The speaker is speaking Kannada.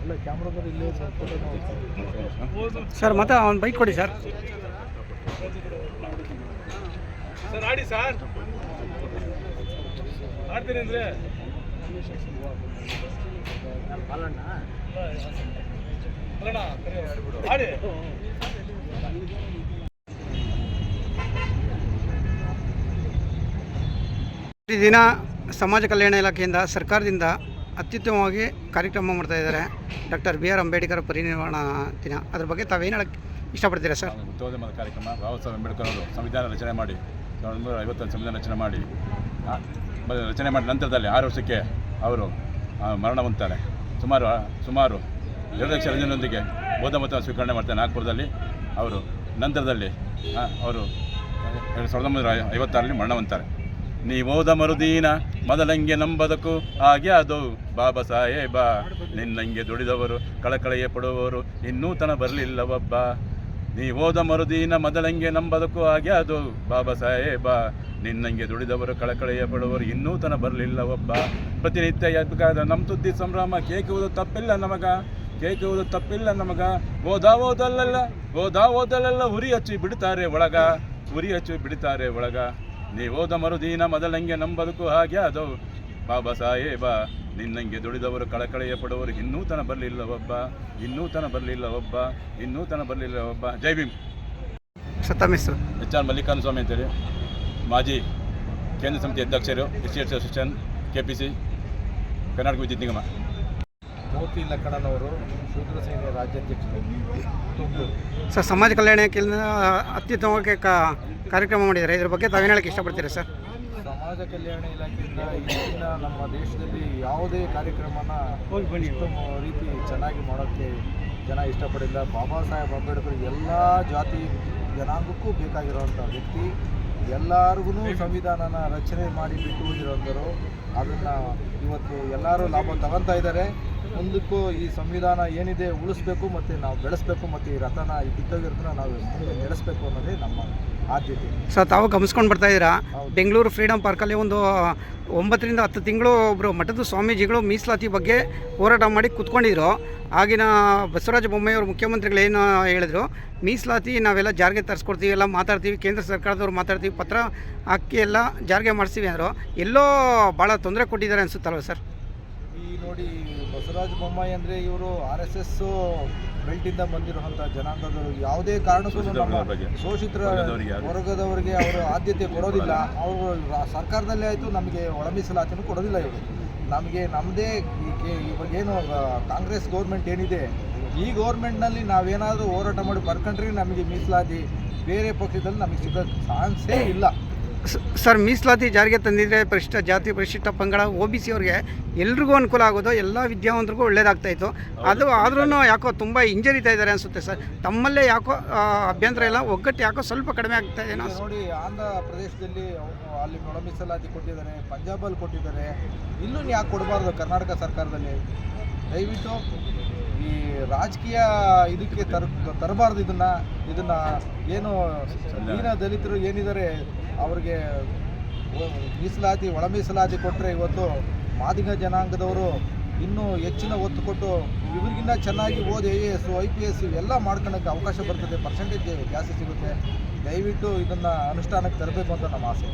ಇಲ್ಲ ಸರ್ ಮತ್ತೆ ಅವ್ನು ಬೈಕ್ ಕೊಡಿ ಸರ್. ಸರ್ ಆಡಿ ಸರ್. ಆಡ್ತೀನಿ ಅಂದರೆ. ಆಡಿ ಈ ದಿನ ಸಮಾಜ ಕಲ್ಯಾಣ ಇಲಾಖೆಯಿಂದ, ಸರ್ಕಾರದಿಂದ ಅತ್ಯುತ್ತಮವಾಗಿ ಕಾರ್ಯಕ್ರಮ ಮಾಡ್ತಾ ಇದ್ದಾರೆ ಡಾಕ್ಟರ್ ಬಿ ಆರ್ ಅಂಬೇಡ್ಕರ್ ಪರಿನಿರ್ವಾಣ ದಿನ. ಅದ್ರ ಬಗ್ಗೆ ತಾವೇನು ಹೇಳಕ್ಕೆ ಇಷ್ಟಪಡ್ತೀರಾ ಸರ್? ಉತ್ತಮವಾದ ಕಾರ್ಯಕ್ರಮ ಬಾಬಾ ಸಾಹೇಬ್ ಅಂಬೇಡ್ಕರ್ ಅವರು ಸಂವಿಧಾನ ರಚನೆ ಮಾಡಿ, ಸಾವಿರದ ಒಂಬೈನೂರ ಐವತ್ತೊಂದು ಸಂವಿಧಾನ ರಚನೆ ಮಾಡಿ ರಚನೆ ಮಾಡಿದ ನಂತರದಲ್ಲಿ ಆರು ವರ್ಷಕ್ಕೆ ಅವರು ಮರಣ ಹೊಂದ್ತಾರೆ ಸುಮಾರು ಸುಮಾರು ಎರಡು ಲಕ್ಷ ಜನರೊಂದಿಗೆ ಬೌದ್ಧ ಮತ ಸ್ವೀಕರಣೆ ಮಾಡ್ತಾರೆ ನಾಗ್ಪುರದಲ್ಲಿ ಅವರು, ನಂತರದಲ್ಲಿ ಅವರು, ಎರಡು ಸಾವಿರದ ಒಂಬೈನೂರ ಐವತ್ತಾರಲ್ಲಿ ಮರಣ ಹೊಂದ್ತಾರೆ ನೀವೋದ ಮರುದೀನ, ಮೊದಲಂಗೆ ನಂಬದಕು, ಹಾಗೆ ಅದು. ಬಾಬಾ ಸಾಹೇಬ, ನಿನ್ನಂಗೆ ದುಡಿದವರು ಕಳಕಳೆಯ ಪಡುವವರು ಇನ್ನೂ ತನ ಬರಲಿಲ್ಲವಬ್ಬ. ನೀವೋದ ಮರುದೀನ, ಮೊದಲಂಗೆ ಹಾಗೆ ಅದು. ಬಾಬಾ ಸಾಹೇಬ, ನಿನ್ನಂಗೆ ದುಡಿದವರು ಕಳಕಳೆಯ ಪಡುವವರು ಇನ್ನೂ ತನ ಬರಲಿಲ್ಲ ಒಬ್ಬ ಪ್ರತಿನಿತ್ಯ ಎದ್ಕಾದ ನಮ್ಮ ತುದ್ದಿ ಸಂಭ್ರಮ ಕೇಕುವುದು ತಪ್ಪಿಲ್ಲ ನಮಗ. ಕೇಕುವುದು ತಪ್ಪಿಲ್ಲ ನಮಗ. ಓದಾ ಓದಲ್ಲೆಲ್ಲ ಓದಾ ಓದಲ್ಲೆಲ್ಲ, ಉರಿ ಹಚ್ಚಿ ಬಿಡ್ತಾರೆ ಒಳಗ. ಉರಿ ಹಚ್ಚಿ ಬಿಡ್ತಾರೆ ಒಳಗ. ನೀವೋದ ಮರುದೀನ ಮೊದಲಂಗೆ ನಂಬದಕ್ಕೂ ಹಾಗೆ ಅದು ಬಾಬಾ ಸಾಹೇಬ ನಿನ್ನಂಗೆ ದುಡಿದವರು ಕಳಕಳೆಯ ಪಡುವರು ಇನ್ನೂ ತನ ಬರಲಿಲ್ಲ ಒಬ್ಬ ಇನ್ನೂ ತನ ಬರಲಿಲ್ಲ ಒಬ್ಬ ಇನ್ನೂ ತನ ಬರಲಿಲ್ಲ ಒಬ್ಬ. ಜೈ ಭೀಮ್. ಸತ್ತಮಿಸ್ ಹೆಸರು ಎಚ್ ಆರ್ ಮಲ್ಲಿಕಾರ್ಜುನ ಸ್ವಾಮಿ ಅಂತೇಳಿ. ಮಾಜಿ ಕೇಂದ್ರ ಸಮಿತಿ ಅಧ್ಯಕ್ಷರು S C S association K P C Karnataka ವಿದ್ಯುತ್ ನಿಗಮ. ಮೋತಿ ಲಕ್ಕಣ್ಣನವರು ಶೂದ್ರ ಸೇನೆ ರಾಜ್ಯಾಧ್ಯಕ್ಷರು. ಸರ್ ಸಮಾಜ ಕಲ್ಯಾಣ ಇಲಾಖೆಯಿಂದ ಅತ್ಯುತ್ತಮವಾಗಿ ಕಾ ಕಾರ್ಯಕ್ರಮ ಮಾಡಿದ್ದಾರೆ. ಇದ್ರ ಬಗ್ಗೆ ತಾವೇನು ಹೇಳಕ್ಕೆ ಇಷ್ಟಪಡ್ತೀರಾ ಸರ್? ಸಮಾಜ ಕಲ್ಯಾಣ ಇಲಾಖೆಯಿಂದ ಈಗಿನ ನಮ್ಮ ದೇಶದಲ್ಲಿ ಯಾವುದೇ ಕಾರ್ಯಕ್ರಮನ ಉತ್ತಮ ರೀತಿ ಚೆನ್ನಾಗಿ ಮಾಡೋಕ್ಕೆ ಜನ ಇಷ್ಟಪಡಿಲ್ಲ. ಬಾಬಾ ಸಾಹೇಬ್ ಅಂಬೇಡ್ಕರ್ ಎಲ್ಲ ಜಾತಿ ಜನಾಂಗಕ್ಕೂ ಬೇಕಾಗಿರುವಂಥ ವ್ಯಕ್ತಿ. ಎಲ್ಲರಿಗೂ ಸಂವಿಧಾನನ ರಚನೆ ಮಾಡಿ ಬಿಟ್ಟು ಹೋಗಿರೋಂಥರು ಅದನ್ನು ಇವತ್ತು ಎಲ್ಲರೂ ಲಾಭ ತಗೊತಾ ಇದ್ದಾರೆ. ಮುಂದಕ್ಕೂ ಈ ಸಂವಿಧಾನ ಏನಿದೆ ಉಳಿಸ್ಬೇಕು ಮತ್ತು ನಾವು ಬೆಳೆಸ್ಬೇಕು ಮತ್ತು ಈ ರಥನ ಈ ನಾವು ಮುಂದೆ ನಡೆಸಬೇಕು ಅನ್ನೋದೇ ನಮ್ಮ ಆದ್ಯತೆ. ಸರ್ ತಾವು ಗಮನಿಸ್ಕೊಂಡು ಬರ್ತಾ ಇದ್ದೀರಾ. ಬೆಂಗಳೂರು ಫ್ರೀಡಮ್ ಪಾರ್ಕಲ್ಲಿ ಒಂದು ಒಂಬತ್ತರಿಂದ ಹತ್ತು ತಿಂಗಳು ಒಬ್ಬರು ಮಠದ ಸ್ವಾಮೀಜಿಗಳು ಮೀಸಲಾತಿ ಬಗ್ಗೆ ಹೋರಾಟ ಮಾಡಿ ಕೂತ್ಕೊಂಡಿದ್ರು. ಆಗಿನ ಬಸವರಾಜ ಬೊಮ್ಮಾಯಿಯವರು ಮುಖ್ಯಮಂತ್ರಿಗಳು ಏನು ಹೇಳಿದ್ರು? ಮೀಸಲಾತಿ ನಾವೆಲ್ಲ ಜಾರಿಗೆ ತರಿಸ್ಕೊಡ್ತೀವಿ ಎಲ್ಲ ಮಾತಾಡ್ತೀವಿ ಕೇಂದ್ರ ಸರ್ಕಾರದವ್ರು ಮಾತಾಡ್ತೀವಿ ಪತ್ರ ಹಾಕಿ ಎಲ್ಲ ಜಾರಿಗೆ ಮಾಡಿಸ್ತೀವಿ ಅಂದರು. ಎಲ್ಲೋ ಭಾಳ ತೊಂದರೆ ಕೊಟ್ಟಿದ್ದಾರೆ ಅನಿಸುತ್ತಲ್ವ ಸರ್? ಈ ನೋಡಿ ಬಸವರಾಜ ಬೊಮ್ಮಾಯಿ ಅಂದರೆ ಇವರು ಆರ್ ಎಸ್ ಎಸ್ ಬೆಲ್ಟಿಂದ ಬಂದಿರುವಂಥ ಜನಾಂಗದವರು ಯಾವುದೇ ಕಾರಣಕ್ಕೂ ಶೋಷಿತ ನಮ್ಮ ಶೋಷಿತರ ವರ್ಗದವರಿಗೆ ಅವರು ಆದ್ಯತೆ ಕೊಡೋದಿಲ್ಲ. ಅವರು ಸರ್ಕಾರದಲ್ಲೇ ಆಯಿತು ನಮಗೆ ಒಳ ಮೀಸಲಾತಿನೂ ಕೊಡೋದಿಲ್ಲ ಇವರು. ನಮಗೆ ನಮ್ಮದೇ ಇವಾಗ ಏನು ಕಾಂಗ್ರೆಸ್ ಗೌರ್ಮೆಂಟ್ ಏನಿದೆ ಈ ಗೌರ್ಮೆಂಟ್ನಲ್ಲಿ ನಾವೇನಾದರೂ ಹೋರಾಟ ಮಾಡಿ ಬರ್ಕೊಂಡ್ರೆ ನಮಗೆ ಮೀಸಲಾತಿ ಬೇರೆ ಪಕ್ಷದಲ್ಲಿ ನಮಗೆ ಸಿಗೋ ಚಾನ್ಸೇ ಇಲ್ಲ. ಸರ್ ಮೀಸಲಾತಿ ಜಾರಿಗೆ ತಂದಿದ್ರೆ ಪರಿಶಿಷ್ಟ ಜಾತಿ ಪರಿಶಿಷ್ಟ ಪಂಗಡ ಒ ಬಿ ಸಿ ಅವ್ರಿಗೆ ಎಲ್ರಿಗೂ ಅನುಕೂಲ ಆಗೋದು ಎಲ್ಲ ವಿದ್ಯಾವಂತರಿಗೂ ಒಳ್ಳೇದಾಗ್ತಾ ಇತ್ತು. ಅದು ಆದ್ರೂ ಯಾಕೋ ತುಂಬ ಹಿಂಜರಿತಾ ಇದ್ದಾರೆ ಅನಿಸುತ್ತೆ ಸರ್. ತಮ್ಮಲ್ಲೇ ಯಾಕೋ ಅಭ್ಯಂತರ ಇಲ್ಲ ಒಗ್ಗಟ್ಟು ಯಾಕೋ ಸ್ವಲ್ಪ ಕಡಿಮೆ ಆಗ್ತಾ ಇದೆ ನೋಡಿ ಆಂಧ್ರ ಪ್ರದೇಶದಲ್ಲಿ ಅವ್ರು ಅಲ್ಲಿ ಒಳ ಮೀಸಲಾತಿ ಕೊಟ್ಟಿದ್ದಾರೆ ಪಂಜಾಬಲ್ಲಿ ಕೊಟ್ಟಿದ್ದಾರೆ. ಇಲ್ಲೂ ಯಾಕೆ ಕೊಡಬಾರ್ದು ಕರ್ನಾಟಕ ಸರ್ಕಾರದಲ್ಲಿ? ದಯವಿಟ್ಟು ಈ ರಾಜಕೀಯ ಇದಕ್ಕೆ ತರ್ ತರಬಾರ್ದು ಇದನ್ನ ಇದನ್ನ ಏನು ದೀನ ದಲಿತರು ಏನಿದ್ದಾರೆ ಅವ್ರಿಗೆ ಮೀಸಲಾತಿ, ಒಳ ಮೀಸಲಾತಿ ಕೊಟ್ಟರೆ ಇವತ್ತು ಮಾದಿಗ ಜನಾಂಗದವರು ಇನ್ನೂ ಹೆಚ್ಚಿನ ಒತ್ತು ಕೊಟ್ಟು ಇವ್ರಿಗಿನ್ನ ಚೆನ್ನಾಗಿ ಓದಿ, I A S, I P S ಇವೆಲ್ಲ ಮಾಡ್ಕೊಳಕ್ಕೆ ಅವಕಾಶ ಬರ್ತದೆ ಪರ್ಸೆಂಟೇಜ್ ಜಾಸ್ತಿ ಸಿಗುತ್ತೆ. ದಯವಿಟ್ಟು ಇದನ್ನು ಅನುಷ್ಠಾನಕ್ಕೆ ತರಬೇಕು ಅಂತ ನಮ್ಮ ಆಸೆ.